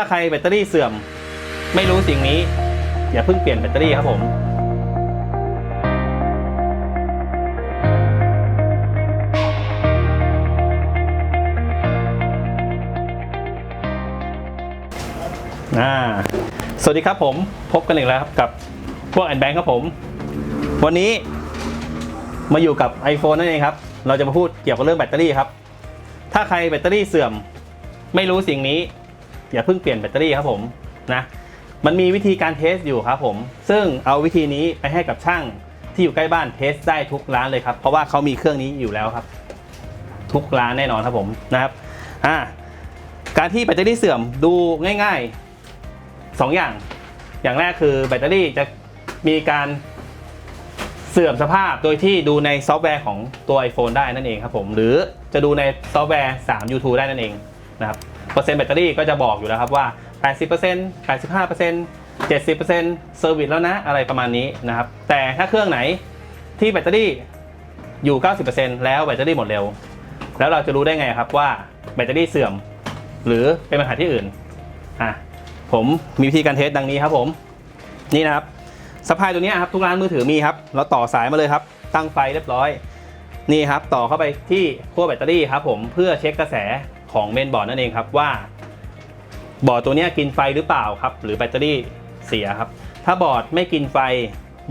ถ้าใครแบตเตอรี่เสื่อม ไม่รู้สิ่งนี้ อย่าเพิ่งเปลี่ยนแบตเตอรี่ครับผมสวัสดีครับผมพบกันอีกแล้วครับกับพวกแอนแบงค์ครับผม วันนี้มาอยู่กับ iPhone นั่นเองครับ เราจะมาพูดเกี่ยวกับเรื่องแบตเตอรี่ครับ ถ้าใครแบตเตอรี่เสื่อม ไม่รู้สิ่งนี้ อย่าเพิ่งเปลี่ยนแบตเตอรี่ครับผมนะมันมีวิธีการเทสอยู่ครับผม ซึ่งเอาวิธีนี้ไปให้กับช่างที่อยู่ใกล้บ้านเทสได้ทุกร้านเลยครับ เพราะว่าเขามีเครื่องนี้อยู่แล้วครับ ทุกร้านแน่นอนครับผมนะครับอ่าการที่แบตเตอรี่เสื่อมดูง่ายๆสองอย่าง อย่างแรกคือแบตเตอรี่จะมีการเสื่อมสภาพโดยที่ดูในซอฟต์แวร์ของตัว iPhone ได้นั่นเองครับผม หรือจะดูในซอฟต์แวร์ 3 YouTube ได้นั่นเองนะครับ เปอร์เซ็นต์แบตเตอรี่ก็จะบอกอยู่แล้วครับว่า 80% 85% 70%เซอร์วิสแล้วนะอะไรประมาณนี้นะครับ แต่ถ้าเครื่องไหนที่แบตเตอรี่อยู่ 90%แล้วแบตเตอรี่หมดเร็ว แล้วเราจะรู้ได้ไงครับว่าแบตเตอรี่เสื่อม หรือเป็นปัญหาที่อื่นอะผมมีวิธีการเทสดังนี้ครับผมนี่นะครับสปายตัวนี้ครับทุกร้านมือถือมีครับ เราต่อสายมาเลยครับ ตั้งไฟเรียบร้อย นี่ครับ ต่อเข้าไปที่ขั้วแบตเตอรี่ครับผมเพื่อเช็คกระแส ของเมนบอร์ดนั่นเองครับว่าบอร์ดตัวนี้กินไฟหรือเปล่าครับ หรือแบตเตอรี่เสียครับ ถ้าบอร์ดไม่กินไฟ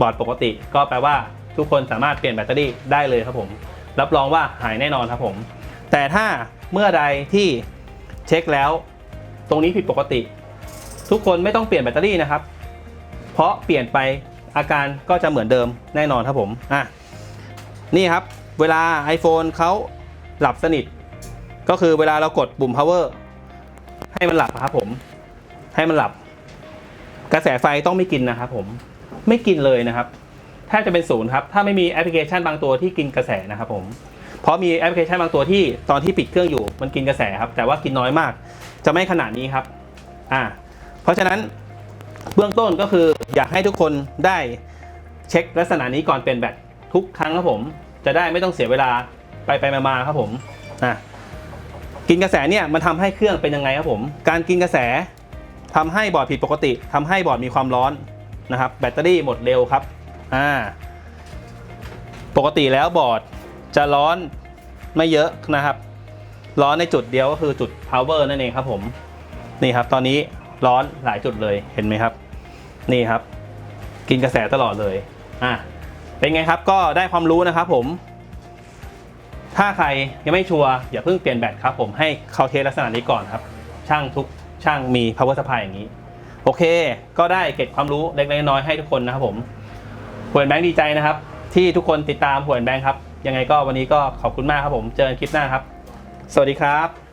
บอร์ดปกติ ก็แปลว่าทุกคนสามารถเปลี่ยนแบตเตอรี่ได้เลยครับผม รับรองว่าหายแน่นอนครับผม แต่ถ้าเมื่อใดที่เช็คแล้ว ตรงนี้ผิดปกติ ทุกคนไม่ต้องเปลี่ยนแบตเตอรี่นะครับ เพราะเปลี่ยนไปอาการก็จะเหมือนเดิมแน่นอนครับผมอะนี่ครับ เวลา iPhone เขาหลับสนิท ก็คือเวลาเรากดปุ่ม power ให้มันหลับครับผม ให้มันหลับ กระแสไฟต้องไม่กินนะครับผม ไม่กินเลยนะครับแทบจะเป็นศูนย์ครับ ถ้าไม่มีแอปพลิเคชันบางตัวที่กินกระแสนะครับผม เพราะมีแอปพลิเคชันบางตัวที่ตอนที่ปิดเครื่องอยู่มันกินกระแสครับ แต่ว่ากินน้อยมาก จะไม่ขนาดนี้ครับ อ่า เพราะฉะนั้นเบื้องต้นก็คืออยากให้ทุกคนได้เช็คลักษณะนี้ก่อนเปลี่ยนแบตทุกครั้งครับผม จะได้ไม่ต้องเสียเวลาไปไปมาๆครับผม อะ กินกระแสเนี่ยมันทำให้เครื่องเป็นยังไงครับผม การกินกระแสทำให้บอร์ดผิดปกติทำให้บอร์ดมีความร้อนนะครับ แบตเตอรี่หมดเร็วครับอ่าปกติแล้วบอร์ดจะร้อนไม่เยอะนะครับ ร้อนในจุดเดียวก็คือจุด power นั่นเองครับผมนี่ครับ ตอนนี้ร้อนหลายจุดเลยเห็นไหมครับ นี่ครับ กินกระแสตลอดเลยอะเป็นไงครับก็ได้ความรู้นะครับผม ถ้าใครยังไม่ชัวร์อย่าเพิ่งเปลี่ยนแบตครับผมให้เขาเทสลักษณะนี้ก่อนครับ ช่างทุกช่างมี power supply อย่างนี้ โอเค ก็ได้เก็บความรู้เล็กๆน้อยๆให้ทุกคนนะครับผมหวนแบงค์ดีใจนะครับ ที่ทุกคนติดตามหวนแบงค์ครับ ยังไงก็วันนี้ก็ขอบคุณมากครับผมเจอกันคลิปหน้าครับ สวัสดีครับ